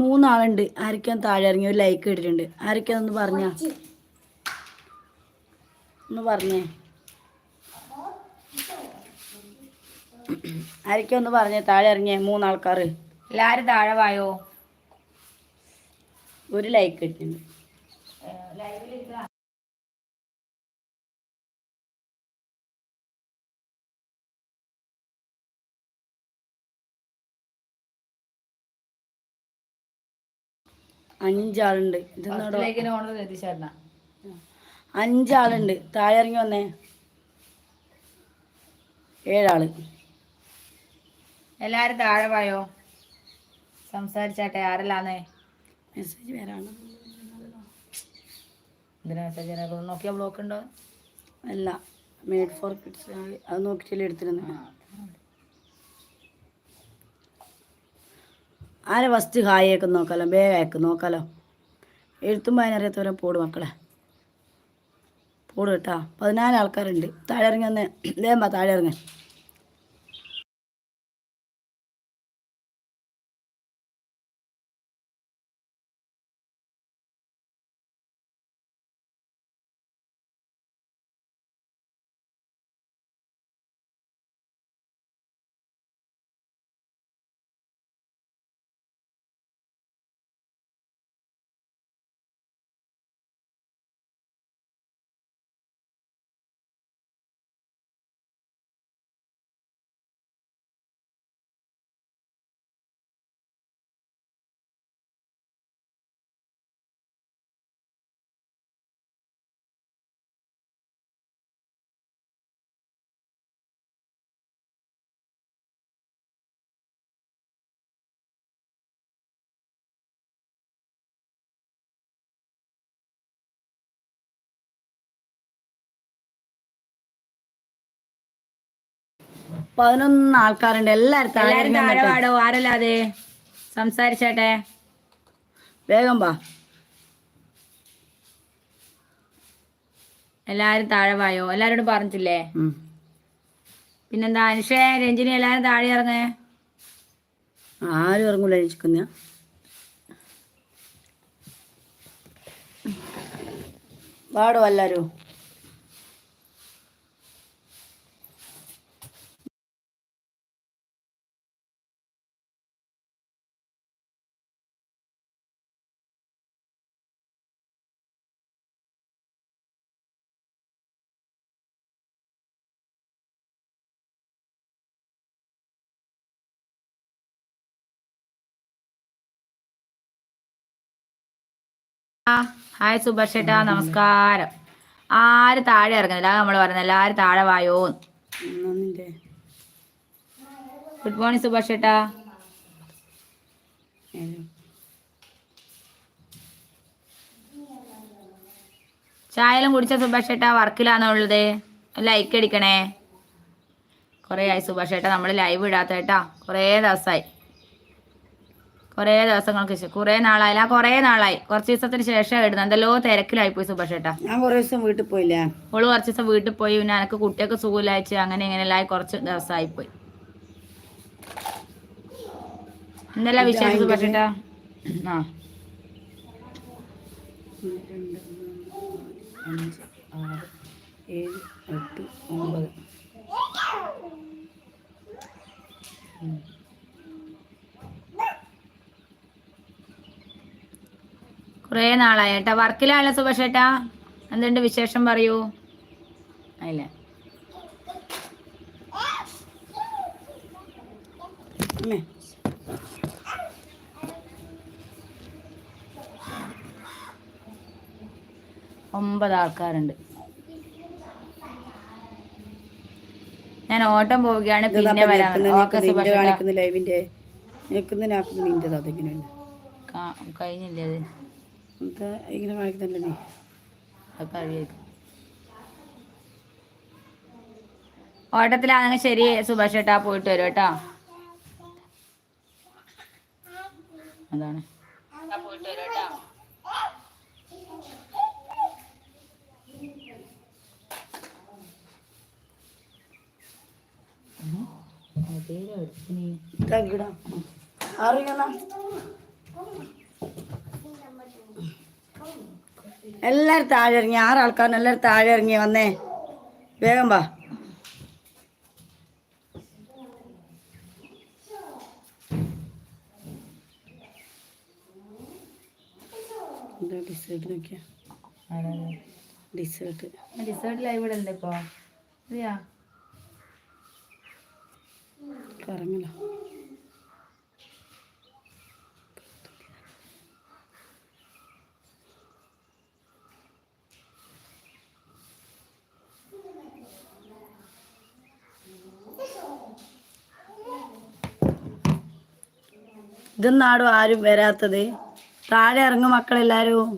മൂന്നാളുണ്ട്. ആരൊക്കെയാ താഴെ ഇറങ്ങി ഒരു ലൈക്ക് ഇട്ടിട്ടുണ്ട്. ആരൊക്കെയാന്ന് പറഞ്ഞ? ഒന്ന് പറഞ്ഞേ. ആരൊക്കെ ഒന്ന് പറഞ്ഞേ? താഴെ ഇറങ്ങിയ മൂന്നാൾക്കാർ എല്ലാരും താഴെ വായോ? ഒരു ലൈക്ക് ഇട്ടിട്ടുണ്ട്. അഞ്ചാളുണ്ട്. ഇതെന്നാടോ അഞ്ചാളുണ്ട്. താഴെ ഇറങ്ങി വന്നേ. ഏഴാൾ. എല്ലാരും താഴെ പോയോ? സംസാരിച്ചാട്ടെ ആരെല്ലാന്നേ? മെസ്സേജ് വരാണ് എന്തിനാ മെസ്സേജ് നോക്കിയാ ബ്ലോക്ക് ഉണ്ടോ? അല്ല മെയ്ഡ് ഫോർ കിഡ്സ് അത് നോക്കിയിട്ടില്ല എടുത്തിരുന്നു. ആരെ ഫസ്റ്റ് ഹായ് ആക്കും നോക്കാലോ വേഗം അയക്ക് നോക്കാലോ. എഴുത്തുമ്പോൾ അതിനറിയാത്തവരെ പോട് മക്കളെ. പോട് കേട്ടോ. പതിനാല് ആൾക്കാരുണ്ട്. താഴെ ഇറങ്ങി വന്ന്. വേമ്പാ താഴെ ഇറങ്ങി പതിനൊന്ന് ആൾക്കാരുണ്ട്. എല്ലാരും താഴെ. ആരല്ലാതെ? സംസാരിച്ചേട്ടെ. വേഗം വാ. എല്ലാരും താഴെ വായോ? എല്ലാരോടും പറഞ്ഞിട്ടില്ലേ? പിന്നെന്താ അനുഷേ രഞ്ജിനി എല്ലാരും താഴെ ഇറങ്ങേ. ആരും ഇറങ്ങൂല അന്വേഷിക്കുന്ന പാടോ എല്ലാരും. ഹായ് സുഭാഷ് ചേട്ടാ നമസ്കാരം. ആര് താഴെ ഇറങ്ങുന്നില്ല? നമ്മൾ പറയുന്നത്. എല്ലാരും താഴെ വായോ ഗുഡ് മോർണിംഗ് സുഭാഷ് ചേട്ടാ. ചായലും കുടിച്ച സുഭാഷ് ചേട്ടാ വർക്കിലാണോ ഉള്ളത്? ലൈക്ക് അടിക്കണേ. കുറേ ആയി സുഭാഷ് ചേട്ടാ നമ്മൾ ലൈവ് ഇടാത്ത കേട്ടാ. കുറേ ദിവസമായി കുറേ ദിവസങ്ങൾക്ക് ശേഷം കുറേ നാളായി ആ കുറേ നാളായി. കുറച്ച് ദിവസത്തിന് ശേഷം ഇടുന്നത്. എന്തെല്ലോ തിരക്കിലായി പോയി സുഭാഷ് ചേട്ടാ ഞാൻ കുറേ ദിവസം വീട്ടിൽ പോയില്ല. ഓൾ കുറച്ച് ദിവസം വീട്ടിൽ പോയി. പിന്നെ എനക്ക് കുട്ടിയൊക്കെ സുഖമില്ലാച്ച് അങ്ങനെ ഇങ്ങനെയെല്ലാം കുറച്ച് ദിവസമായി പോയി. എന്തെല്ലാം വിശേഷം സുഭാഷ് ചേട്ടാ ആ. അഞ്ച് ആറ് ഏഴ് എട്ട് ഒമ്പത്. കുറേ നാളായി ഏട്ടാ. വർക്കിലാണല്ലോ സുഭാഷേട്ടാ. എന്തുണ്ട് വിശേഷം പറയൂ. അല്ലേ ഒമ്പത് ആൾക്കാരുണ്ട്. ഞാൻ ഓട്ടം പോവുകയാണ് പിന്നെ വരാം. ഓക്കെ സുഭാഷ് കഴിഞ്ഞില്ലേ അത്? ഇങ്ങനെ വാങ്ങിക്കുന്നുണ്ട് നീ ഓട്ടത്തിലാണെങ്കിൽ ശരി സുഭാഷ് ഏട്ടാ പോയിട്ട് വരും കേട്ടോ. അതാണ്. പോയിട്ട് വരും കേട്ടോ. അറിയണം എല്ലാവരും താഴെ ഇറങ്ങി ആറ് ആൾക്കാരും എല്ലാവരും താഴെ ഇറങ്ങി വന്നേ. വേഗം വാ. ഡിസേർട്ടിലായി ഡിസേർട്ട് നോക്കിയാ? ഡിസേർട്ട് ഡിസേർട്ട് ലൈവ് ഇടല്ലേ ഇപ്പൊ. അതെയാ ഇതൊന്നാടും ആരും വരാത്തത്? താഴെ ഇറങ്ങും മക്കളെല്ലാരും.